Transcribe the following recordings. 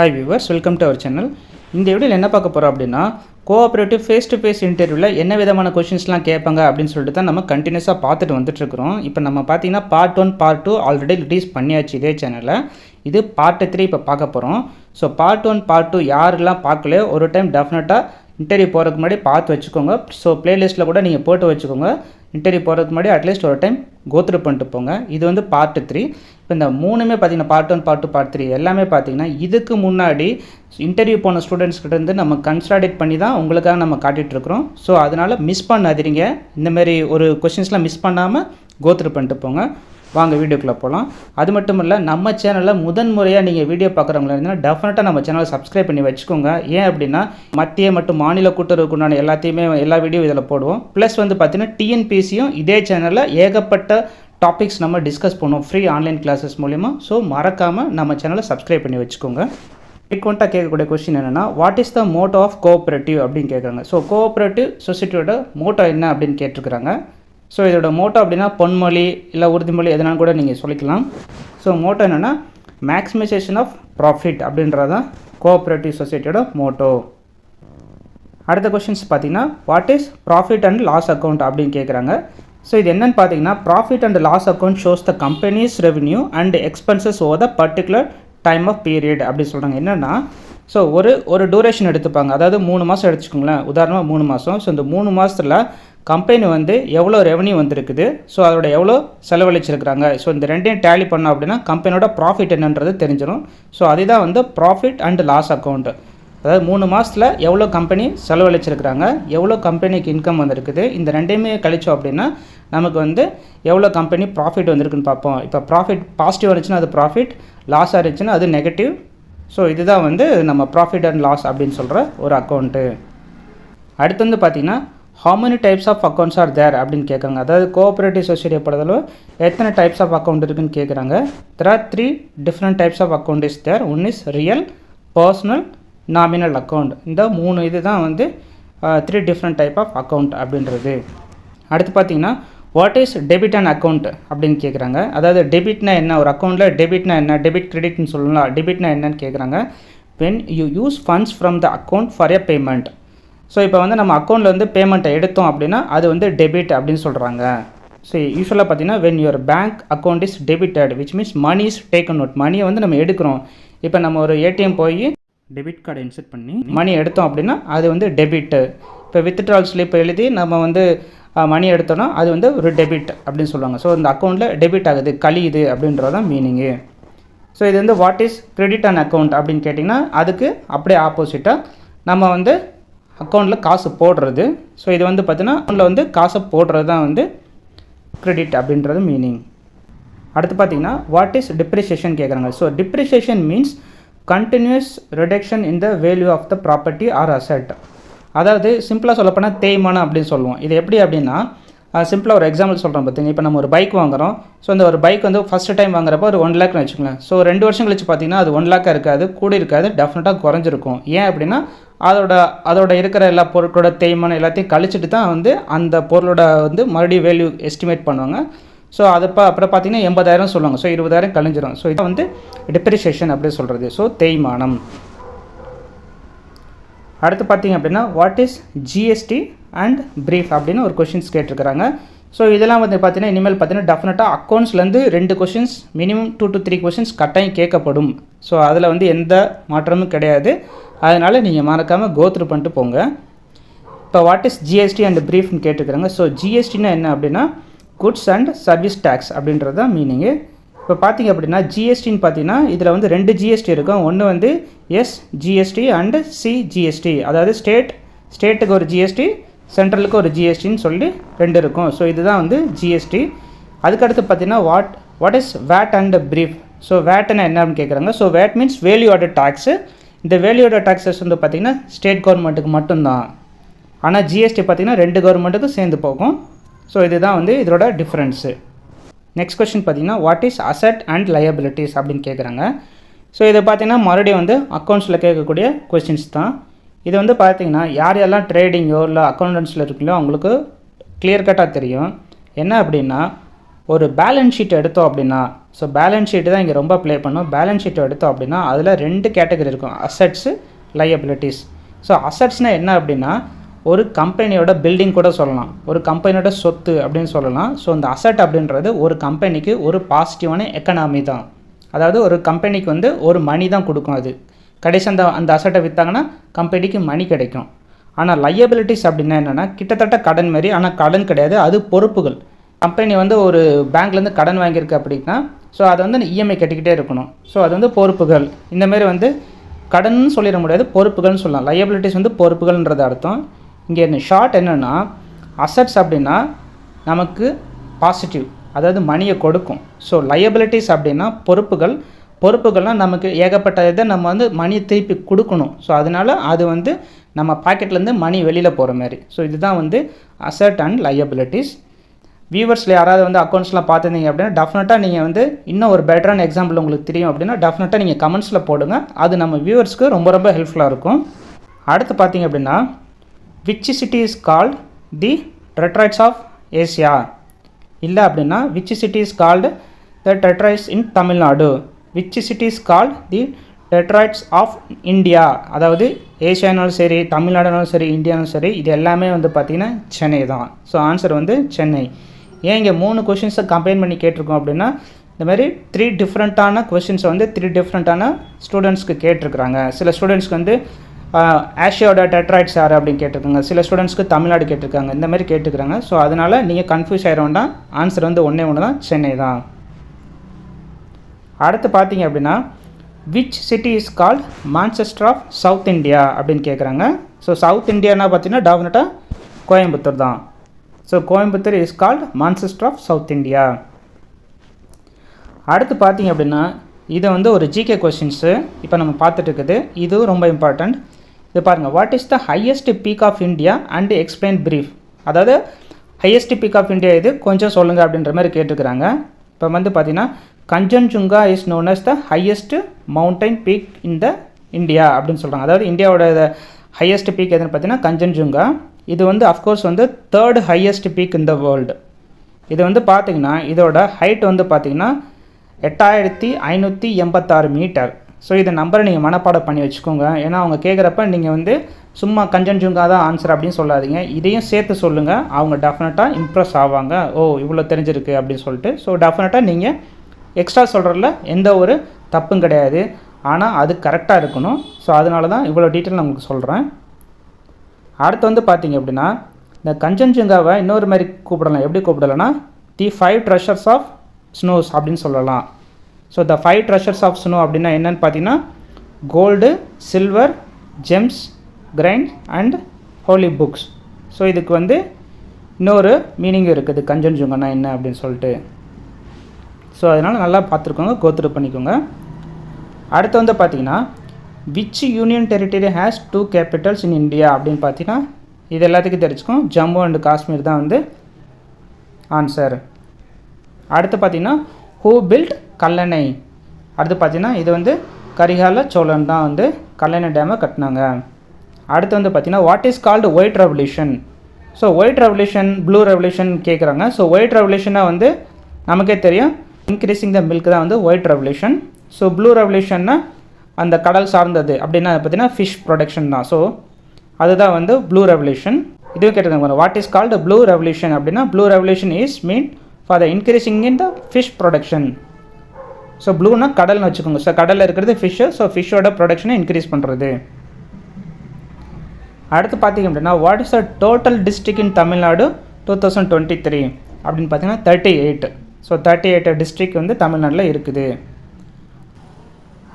Hi viewers welcome to our channel இந்த வீடியோவில் என்ன பார்க்க போகிறோம் அப்படின்னா கோஆப்ரேட்டிவ் ஃபேஸ் டு ஃபேஸ் இன்டர்வியூவில் என்ன விதமான கொஷின்ஸ்லாம் கேட்பாங்க அப்படின்னு சொல்லிட்டு தான் நம்ம கண்டினியூஸாக பார்த்துட்டு வந்துட்டுருக்குறோம் இப்போ நம்ம பார்த்தீங்கன்னா part one part two already release பண்ணியாச்சு இதே சேனலில் இது பார்ட் த்ரீ இப்போ பார்க்க போகிறோம் so part one part two யாரெல்லாம் பார்க்கலையோ ஒரு டைம் டெஃபினட்டாக இன்டர்வியூ போகிறதுக்கு முன்னாடி பார்த்து வச்சுக்கோங்க. ஸோ ப்ளேலிஸ்ட்டில் கூட நீங்கள் போட்டு வச்சுக்கோங்க. இன்டர்வியூ போகிறதுக்கு முன்னாடி அட்லீஸ்ட் ஒரு டைம் கோத்ரூ பண்ணிட்டு போங்க. இது வந்து பார்ட் த்ரீ இப்போ இந்த மூணுமே பார்த்தீங்கன்னா part one part two part three எல்லாமே பார்த்தீங்கன்னா இதுக்கு முன்னாடி இன்டர்வியூ போன ஸ்டூடெண்ட்ஸ் இருந்து நம்ம கன்சல்டேட் பண்ணி தான் உங்களுக்காக நம்ம காட்டிகிட்ருக்குறோம் ஸோ அதனால் மிஸ் பண்ணாதீங்க. இந்தமாரி ஒரு கொஷின்ஸ்லாம் மிஸ் பண்ணாமல் கோத்ரூ பண்ணிட்டு போங்க. வாங்க வீடியோக்குள்ளே போகலாம் அது மட்டும் இல்லை நம்ம சேனலில் முதன் முறையாக நீங்கள் வீடியோ பார்க்குறவங்களா இருந்தால் டெஃபினட்டாக நம்ம சேனலை சப்ஸ்கிரைப் பண்ணி வச்சுக்கோங்க. ஏன் அப்படின்னா மத்திய மற்றும் மாநில கூட்டுறவுக்குண்டான எல்லாத்தையுமே எல்லா வீடியோ இதில் போடுவோம். ப்ளஸ் வந்து பார்த்தீங்கன்னா டிஎன்பிசியும் இதே சேனலில் ஏகப்பட்ட டாபிக்ஸ் நம்ம டிஸ்கஸ் பண்ணுவோம். ஃப்ரீ ஆன்லைன் கிளாஸஸ் மூலிமா ஸோ மறக்காமல் நம்ம சேனலை சப்ஸ்கிரைப் பண்ணி வச்சுக்கோங்க. ஃப்ரீக்வெண்ட்டாக கேட்கக்கூடிய கொஸ்டின் என்னென்னா what is the motto of cooperative அப்படின்னு கேட்குறாங்க. ஸோ கோஆப்ரேட்டிவ் சொசைட்டியோட மோட்டோ என்ன அப்படின்னு கேட்டிருக்கிறாங்க. ஸோ இதோட மோட்டோ அப்படின்னா பொன்மொழி இல்லை உறுதிமொழி எதனா கூட நீங்கள் சொல்லிக்கலாம். ஸோ மோட்டோ என்னென்னா மேக்ஸிமைசேஷன் ஆஃப் ப்ராஃபிட் அப்படின்றது தான் கோஆப்ரேட்டிவ் சொசைட்டியோட மோட்டோ அடுத்த கொஷின்ஸ் பார்த்தீங்கன்னா what is profit and loss account அப்படின்னு கேட்குறாங்க. ஸோ இது என்னென்னு பார்த்தீங்கன்னா profit and loss account shows the company's revenue and expenses over the particular time of period அப்படி சொல்கிறாங்க என்னென்னா ஸோ ஒரு ஒரு டூரேஷன் எடுத்துப்பாங்க. அதாவது மூணு மாதம் எடுத்துக்கோங்களேன். உதாரணமாக மூணு மாதம் ஸோ இந்த மூணு மாதத்தில் கம்பெனி வந்து எவ்வளோ ரெவன்யூ வந்திருக்குது? ஸோ அதோட எவ்வளோ செலவழிச்சிருக்கிறாங்க? ஸோ இந்த ரெண்டையும் டேலி பண்ணோம் அப்படின்னா கம்பெனியோட ப்ராஃபிட் என்னன்றது தெரிஞ்சிடும் ஸோ அதுதான் வந்து ப்ராஃபிட் அண்ட் லாஸ் அக்கௌண்ட்டு அதாவது மூணு மாதத்தில் எவ்வளோ கம்பெனி செலவழிச்சிருக்கிறாங்க எவ்வளோ கம்பெனிக்கு இன்கம் வந்திருக்குது இந்த ரெண்டையுமே கழிச்சோம் அப்படின்னா நமக்கு வந்து எவ்வளோ கம்பெனி ப்ராஃபிட் வந்திருக்குன்னு பார்ப்போம். இப்போ ப்ராஃபிட் பாசிட்டிவ் இருந்துச்சுன்னா அது ப்ராஃபிட் லாஸாக இருந்துச்சுன்னா அது நெகட்டிவ் ஸோ இதுதான் வந்து நம்ம ப்ராஃபிட் அண்ட் லாஸ் அப்படின்னு சொல்கிற ஒரு அக்கௌண்ட்டு அடுத்து வந்து பார்த்திங்கன்னா how many types of accounts are there அப்படின்னு கேட்குறாங்க. அதாவது கோஆப்ரேட்டிவ் சொசைட்டியை பொறுத்தளவு எத்தனை டைப்ஸ் ஆஃப் அக்கௌண்ட் இருக்குன்னு கேட்குறாங்க. There are three different types of account is there one is real personal nominal account இந்த மூணு இது தான் வந்து three different type of account அப்படின்றது. அடுத்து பார்த்தீங்கன்னா what is debit and account அப்படின்னு கேட்குறாங்க அதாவது டெபிட்னா என்ன? ஒரு அக்கௌண்ட்டில் டெபிட்னா என்ன? டெபிட் கிரெடிட்னு சொல்லலாம். டெபிட்னா என்னன்னு கேட்குறாங்க when you use funds from the account for a payment so இப்போ வந்து நம்ம அக்கௌண்ட்டில் வந்து பேமெண்ட்டை எடுத்தோம் அப்படின்னா அது வந்து டெபிட் அப்படின்னு சொல்கிறாங்க ஸோ யூஸ்வலாக பார்த்தீங்கன்னா when your bank account is debited which means money is taken note மணியை வந்து நம்ம எடுக்கிறோம். இப்போ நம்ம ஒரு ஏடிஎம் போய் டெபிட் கார்டை இன்செர்ட் பண்ணி மணி எடுத்தோம் அப்படின்னா அது வந்து டெபிட்டு இப்போ வித்ட்ரால் ஸ்லிப் எழுதி நம்ம வந்து மணி எடுத்தோன்னா அது வந்து ஒரு டெபிட் அப்படின்னு சொல்லுவாங்க. ஸோ இந்த அக்கௌண்ட்டில் டெபிட் ஆகுது கழியுது அப்படின்றது தான் மீனிங்கு ஸோ இது வந்து what is credit and account அப்படின்னு கேட்டிங்கன்னா அதுக்கு அப்படியே ஆப்போசிட்டாக நம்ம வந்து அக்கௌண்ட்டில் காசு போடுறது. ஸோ இது வந்து பார்த்திங்கன்னா அக்கௌண்ட்டில் வந்து காசை போடுறது தான் வந்து கிரெடிட் அப்படின்றது மீனிங் அடுத்து பார்த்தீங்கன்னா வாட் இஸ் டிப்ரிசியேஷன் கேட்குறாங்க so depreciation means continuous reduction in the value of the property or asset அதாவது சிம்பிளாக சொல்லப்போனால் தேய்மானம் அப்படின்னு சொல்லுவோம். இது எப்படி அப்படின்னா சிம்பிளாக ஒரு எக்ஸாம்பிள் சொல்கிறோம் பார்த்தீங்க இப்போ நம்ம ஒரு பைக் வாங்குறோம். ஸோ அந்த ஒரு பைக் வந்து ஃபஸ்ட்டு டைம் வாங்குறப்போ ஒரு ஒன் லேக்னு வச்சுக்கோங்களேன். ஸோ ரெண்டு வருஷம் கழிச்சு பார்த்தீங்கன்னா அது ஒன் லேக்காக இருக்காது கூட இருக்காது டெஃபினட்டாக குறைஞ்சிருக்கும். ஏன் அப்படின்னா அதோட அதோட இருக்கிற எல்லா பொருட்களோட தேய்மானம் எல்லாத்தையும் கழிச்சிட்டு தான் வந்து அந்த பொருளோட வந்து மறுபடியும் வேல்யூ எஸ்டிமேட் பண்ணுவாங்க. ஸோ அதுப்போ அப்புறம் பார்த்தீங்கன்னா எண்பதாயிரம் சொல்லுவாங்க. ஸோ இருபதாயிரம் கழிஞ்சிடும் ஸோ இதை வந்து டிப்ரிஷியேஷன் அப்படி சொல்கிறது ஸோ தேய்மானம். அடுத்து பார்த்தீங்க அப்படின்னா what is GST and brief அப்படின்னு ஒரு கொஷின்ஸ் கேட்டிருக்கிறாங்க. ஸோ இதெல்லாம் வந்து பார்த்தீங்கன்னா இனிமேல் பார்த்தீங்கன்னா டெஃபினட்டாக அக்கௌண்ட்ஸ்லேருந்து ரெண்டு questions minimum two to three questions கட்டாயம் கேட்கப்படும். ஸோ அதில் வந்து எந்த மாற்றமும் கிடையாது. அதனால் நீங்கள் மறக்காமல் கோத்ரூ பண்ணிட்டு போங்க. இப்போ வாட் இஸ் ஜிஎஸ்டி அண்ட் பிரீஃப்னு கேட்டுக்கிறாங்க ஸோ ஜிஎஸ்டினா என்ன அப்படின்னா குட்ஸ் அண்ட் சர்வீஸ் டேக்ஸ் அப்படின்றது தான் மீனிங்கு இப்போ பார்த்தீங்க அப்படின்னா ஜிஎஸ்டின்னு பார்த்தீங்கன்னா இதில் வந்து ரெண்டு ஜிஎஸ்டி இருக்கும். ஒன்று வந்து S GST and C GST அதாவது ஸ்டேட் ஸ்டேட்டுக்கு ஒரு ஜிஎஸ்டி சென்ட்ரலுக்கு ஒரு ஜிஎஸ்டின்னு சொல்லி ரெண்டு இருக்கும். ஸோ இதுதான் வந்து ஜிஎஸ்டி அதுக்கடுத்து பார்த்தீங்கன்னா what what is VAT and brief so வேட்னா அப்படின்னு கேட்குறாங்க so VAT means value order tax இந்த வேல்யூ ஆர்டர் டேக்ஸஸ் வந்து பார்த்திங்கன்னா ஸ்டேட் கவர்மெண்ட்டுக்கு மட்டும்தான். ஆனால் ஜிஎஸ்டி பார்த்திங்கன்னா ரெண்டு கவர்மெண்ட்டுக்கும் சேர்ந்து போகும். ஸோ இதுதான் வந்து இதோட டிஃப்ரென்ஸு நெக்ஸ்ட் கொஸ்டின் பார்த்தீங்கன்னா what is asset and liabilities அப்படின்னு கேட்குறாங்க ஸோ இதை பார்த்தீங்கன்னா மறுபடியும் வந்து அக்கௌண்ட்ஸில் கேட்கக்கூடிய கொஸ்டின்ஸ் தான். இது வந்து பார்த்தீங்கன்னா யார் யாரெல்லாம் ட்ரேடிங்கோ இல்லை அக்கௌண்டன்ஸில் இருக்கீங்களோ அவங்களுக்கு கிளியர் கட்டாக தெரியும். என்ன அப்படின்னா ஒரு பேலன்ஸ் ஷீட் எடுத்தோம் அப்படின்னா ஸோ பேலன்ஸ் ஷீட்டு தான் இங்கே ரொம்ப ப்ளே பண்ணும். பேலன்ஸ் ஷீட் எடுத்தோம் அப்படின்னா அதில் ரெண்டு கேட்டகரி இருக்கும் அசட்ஸு லையபிலிட்டிஸ் ஸோ அசட்ஸ்னால் என்ன அப்படின்னா ஒரு கம்பெனியோட பில்டிங் கூட சொல்லலாம். ஒரு கம்பெனியோட சொத்து அப்படின்னு சொல்லலாம். ஸோ இந்த அசட் அப்படின்றது ஒரு கம்பெனிக்கு ஒரு பாசிட்டிவான எக்கனாமி தான். அதாவது ஒரு கம்பெனிக்கு வந்து ஒரு மணி தான் கொடுக்கும் அது. கடைசி அந்த அந்த அசட்டை விற்றாங்கன்னா கம்பெனிக்கு மணி கிடைக்கும். ஆனால் லையபிலிட்டிஸ் அப்படின்னா என்னென்னா கிட்டத்தட்ட கடன் மாதிரி ஆனால் கடன் கிடையாது அது பொறுப்புகள். கம்பெனி வந்து ஒரு பேங்க்லேருந்து கடன் வாங்கியிருக்கு அப்படின்னா ஸோ அதை வந்து இஎம்ஐ கட்டிக்கிட்டே இருக்கணும். ஸோ அது வந்து பொறுப்புகள். இந்தமாரி வந்து கடன் சொல்லிட முடியாது பொறுப்புகள்னு சொல்லலாம். லையபிலிட்டிஸ் வந்து பொறுப்புகள்ன்றது அர்த்தம். இங்கே இந்த ஷார்ட் என்னென்னா அசட்ஸ் அப்படின்னா நமக்கு பாசிட்டிவ் அதாவது மணியை கொடுக்கும். ஸோ லயபிலிட்டிஸ் அப்படின்னா பொறுப்புகள் பொறுப்புகள்லாம் நமக்கு ஏகப்பட்ட இதை நம்ம வந்து மணியை திருப்பி கொடுக்கணும். ஸோ அதனால் அது வந்து நம்ம பாக்கெட்லேருந்து மணி வெளியில் போகிற மாதிரி. ஸோ இதுதான் வந்து அசட் அண்ட் லையபிலிட்டிஸ் வியூவர்ஸில் யாராவது வந்து அக்கௌண்ட்ஸ்லாம் பார்த்துருந்தீங்க அப்படின்னா டெஃபினட்டாக நீங்கள் வந்து இன்னும் ஒரு பெட்டரான எக்ஸாம்பிள் உங்களுக்கு தெரியும் அப்படின்னா டெஃபினட்டாக நீங்கள் கமெண்ட்ஸில் போடுங்க. அது நம்ம வியூவர்ஸ்க்கு ரொம்ப ரொம்ப ஹெல்ப்ஃபுல்லாக இருக்கும். அடுத்து பார்த்தீங்க அப்படின்னா which city is called the Detroits of Asia இல்லை அப்படின்னா which city is called the Detroits in Tamil Nadu which city is called the Detroits of India அதாவது ஏசியானாலும் சரி தமிழ்நாடுனாலும் சரி இந்தியானாலும் சரி இது எல்லாமே வந்து பார்த்திங்கன்னா சென்னை தான். ஸோ ஆன்சர் வந்து சென்னை. ஏன் இங்கே மூணு கொஷின்ஸை கம்பைன் பண்ணி கேட்டிருக்கோம் அப்படின்னா இந்த மாதிரி த்ரீ டிஃப்ரெண்ட்டான கொஷின்ஸை வந்து த்ரீ டிஃப்ரெண்ட்டான ஸ்டூடெண்ட்ஸ்க்கு கேட்டிருக்கிறாங்க. சில ஸ்டூடெண்ட்ஸ்க்கு வந்து ஆஷியாவோட டெட்ராய்ட்ஸ் யார் அப்படின்னு கேட்டிருக்காங்க. சில ஸ்டூடெண்ட்ஸ்க்கு தமிழ்நாடு கேட்டிருக்காங்க. இந்த மாதிரி கேட்டுக்கிறாங்க. ஸோ அதனால் நீங்கள் கன்ஃபியூஸ் ஆகிட ஆன்சர் வந்து ஒன்றே ஒன்று தான். சென்னை தான். அடுத்து பார்த்தீங்க அப்படின்னா which city is called Manchester of South India அப்படின்னு கேட்குறாங்க. ஸோ சவுத் இந்தியானா பார்த்தீங்கன்னா டெஃபினட்டாக கோயம்புத்தூர் தான். So Coimbatore is called Manchester of South India அடுத்து பார்த்தீங்க அப்படின்னா இதை வந்து ஒரு ஜிகே கொஷின்ஸு இப்போ நம்ம பார்த்துட்டு இருக்குது. இதுவும் ரொம்ப இம்பார்ட்டண்ட் இது பாருங்கள் what is the highest peak of India and explain brief அதாவது ஹையஸ்ட் பீக் ஆஃப் இந்தியா இது கொஞ்சம் சொல்லுங்கள் அப்படின்ற மாதிரி கேட்டுருக்குறாங்க இப்போ வந்து பார்த்தீங்கன்னா Kanchenjunga is known as the highest mountain peak in the India அப்படின்னு சொல்கிறாங்க அதாவது இந்தியாவோட ஹையஸ்ட் பீக் எதுன்னு பார்த்தீங்கன்னா கஞ்சன்ஜுங்கா இது வந்து அஃப்கோர்ஸ் வந்து third highest peak in the world இது வந்து பார்த்திங்கன்னா இதோட ஹைட் வந்து பார்த்திங்கன்னா எட்டாயிரத்தி ஐநூற்றி எண்பத்தாறு மீட்டர் ஸோ இதை நம்பரை நீங்கள் மனப்பாடம் பண்ணி வச்சுக்கோங்க. ஏன்னா அவங்க கேட்குறப்ப நீங்கள் வந்து சும்மா கஞ்சன்ஜுங்கா தான் ஆன்சர் அப்படின்னு சொல்லாதீங்க. இதையும் சேர்த்து சொல்லுங்கள் அவங்க டெஃபினட்டாக இம்ப்ரெஸ் ஆவாங்க. ஓ இவ்வளோ தெரிஞ்சிருக்கு அப்படின்னு சொல்லிட்டு. ஸோ டெஃபினட்டாக நீங்கள் எக்ஸ்ட்ரா சொல்கிறதுல எந்த ஒரு தப்பும் கிடையாது. ஆனால் அது கரெக்டாக இருக்கணும். ஸோ அதனால தான் இவ்வளோ டீட்டெயில் நான் உங்களுக்கு சொல்கிறேன் அடுத்து வந்து பார்த்தீங்க அப்படின்னா இந்த கஞ்சன்ஜுங்காவை இன்னொரு மாதிரி கூப்பிடலாம். எப்படி கூப்பிடலாம்னா the five treasures of snows அப்படின்னு சொல்லலாம். So the five treasures of snow அப்படின்னா என்னென்னு பார்த்தீங்கன்னா gold silver gems grain and holy books so இதுக்கு வந்து இன்னொரு மீனிங் இருக்குது. கஞ்சன்ஜுங்கன்னா என்ன அப்படின்னு சொல்லிட்டு. ஸோ அதனால் நல்லா பார்த்துருக்கோங்க. கோத்ரு பண்ணிக்கோங்க. அடுத்து வந்து பார்த்தீங்கன்னா which union territory has two capitals in India அப்படின்னு பார்த்தீங்கன்னா இது எல்லாத்துக்கும் தெரிஞ்சுக்கும். ஜம்மு அண்ட் காஷ்மீர் தான் வந்து ஆன்சர் அடுத்து பார்த்தீங்கன்னா ஹூ பில்ட் கல்லணை. அடுத்து பார்த்தீங்கன்னா இது வந்து கரிகால சோழன் தான் வந்து கல்லணை டேமை கட்டினாங்க. அடுத்து வந்து பார்த்திங்கன்னா what is called white revolution so white revolution blue revolution கேட்குறாங்க ஸோ ஒயிட் ரெவல்யூஷனாக வந்து நமக்கே தெரியும் இன்க்ரீஸிங் த மில்க் தான் வந்து ஒயிட் ரெவல்யூஷன் ஸோ ப்ளூ ரெவல்யூஷன்னா அந்த கடல் சார்ந்தது. அப்படின்னா பார்த்தீங்கன்னா ஃபிஷ் ப்ரொடக்ஷன் தான். ஸோ அதுதான் வந்து ப்ளூ ரெவல்யூஷன் இதுவும் கேட்டிருக்காங்க what is called blue revolution அப்படின்னா blue revolution is mean for the increasing in the fish production so ப்ளூனா கடல்னு வச்சுக்கோங்க. ஸோ கடலில் இருக்கிறது ஃபிஷ்ஷு ஸோ ஃபிஷ்ஷோட ப்ரொடக்ஷனை இன்க்ரீஸ் பண்ணுறது அடுத்து பார்த்தீங்க அப்படின்னா what is the total district in Tamil Nadu two thousand twenty three அப்படின்னு பார்த்தீங்கன்னா thirty eight so thirty eight district வந்து தமிழ்நாட்டில் இருக்குது.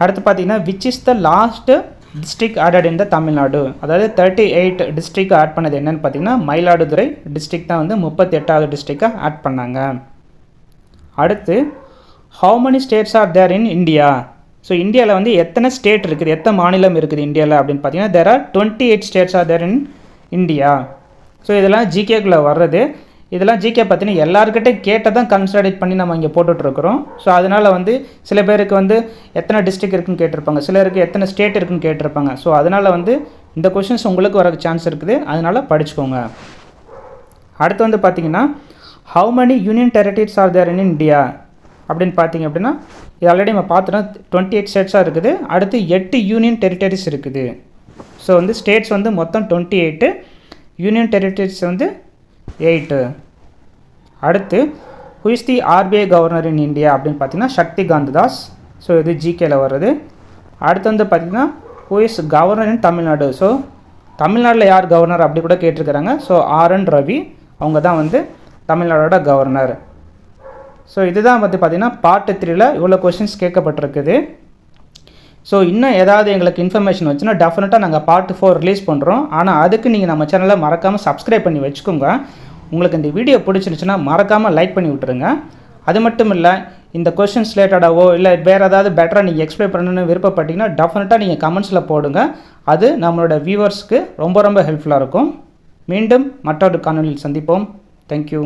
அடுத்து பார்த்தீங்கன்னா which is the last district added in the Tamil Nadu அதாவது தேர்ட்டி எயிட் டிஸ்ட்ரிக் ஆட் பண்ணது என்னென்னு பார்த்தீங்கன்னா மயிலாடுதுறை டிஸ்ட்ரிக் தான் வந்து முப்பத்தி எட்டாவது டிஸ்ட்ரிக்டாக ஆட் பண்ணாங்க. அடுத்து how many states are there in India so இந்தியாவில் வந்து எத்தனை ஸ்டேட் இருக்குது? எத்தனை மாநிலம் இருக்குது இந்தியாவில் அப்படின்னு பார்த்தீங்கன்னா there are twenty eight states are there in India so இதெல்லாம் ஜிகேக்குள்ளே வர்றது. இதெல்லாம் ஜிகே பார்த்தீங்கன்னா எல்லாருக்கிட்டே கேட்ட தான் கன்சல்டேட் பண்ணி நம்ம இங்கே போட்டுட்ருக்குறோம். ஸோ அதனால் வந்து சில பேருக்கு வந்து எத்தனை டிஸ்ட்ரிக் இருக்குன்னு கேட்டிருப்பாங்க. சிலருக்கு எத்தனை ஸ்டேட் இருக்குன்னு கேட்டிருப்பாங்க. ஸோ அதனால் வந்து இந்த கொஷின்ஸ் உங்களுக்கு வர சான்ஸ் இருக்குது. அதனால் படிச்சுக்கோங்க. அடுத்து வந்து பார்த்தீங்கன்னா how many union territories are there in India அப்படின்னு பார்த்தீங்க அப்படின்னா இது ஆல்ரெடி நம்ம பார்த்துட்டோம். டுவெண்ட்டி எயிட் ஸ்டேட்ஸாக இருக்குது. அடுத்து எட்டு யூனியன் டெரிட்டரிஸ் இருக்குது. ஸோ வந்து ஸ்டேட்ஸ் வந்து மொத்தம் டுவெண்ட்டி எயிட்டு யூனியன் டெரிட்டரிஸ் வந்து எயிட்டு அடுத்து who is the RBI governor in India அப்படின்னு பார்த்தீங்கன்னா சக்தி காந்த தாஸ் ஸோ இது ஜிகேல வர்றது. அடுத்து வந்து பார்த்திங்கன்னா who is governor in Tamil Nadu so தமிழ்நாட்டில் யார் கவர்னர் அப்படி கூட கேட்டிருக்கிறாங்க. ஸோ ஆர்என் ரவி அவங்க தான் வந்து தமிழ்நாடோட கவர்னர் ஸோ இதுதான் வந்து பார்த்திங்கன்னா பார்ட் த்ரீல இவ்வளோ கொஷின்ஸ் கேட்கப்பட்டிருக்குது. ஸோ இன்னும் ஏதாவது எங்களுக்கு இன்ஃபர்மேஷன் வச்சுன்னா டெஃபினட்டாக நாங்கள் பார்ட் ஃபோர் ரிலீஸ் பண்ணுறோம் ஆனால் அதுக்கு நீங்கள் நம்ம சேனலை மறக்காமல் சப்ஸ்கிரைப் பண்ணி வச்சுக்கோங்க. உங்களுக்கு இந்த வீடியோ பிடிச்சிருந்துச்சுன்னா மறக்காமல் லைக் பண்ணி விட்டுருங்க. அது மட்டும் இல்லை இந்த கொஷின்ஸ் ரிலேட்டடாவோ இல்லை வேறு ஏதாவது பெட்டராக நீங்கள் எக்ஸ்பிளைன் பண்ணணும்னு விருப்பப்பட்டீங்கன்னா டெஃபினட்டாக நீங்கள் கமெண்ட்ஸில் போடுங்க. அது நம்மளோட வியூவர்ஸ்க்கு ரொம்ப ரொம்ப ஹெல்ப்ஃபுல்லாக இருக்கும். மீண்டும் மற்றொரு காணொலியில் சந்திப்போம். தேங்க்யூ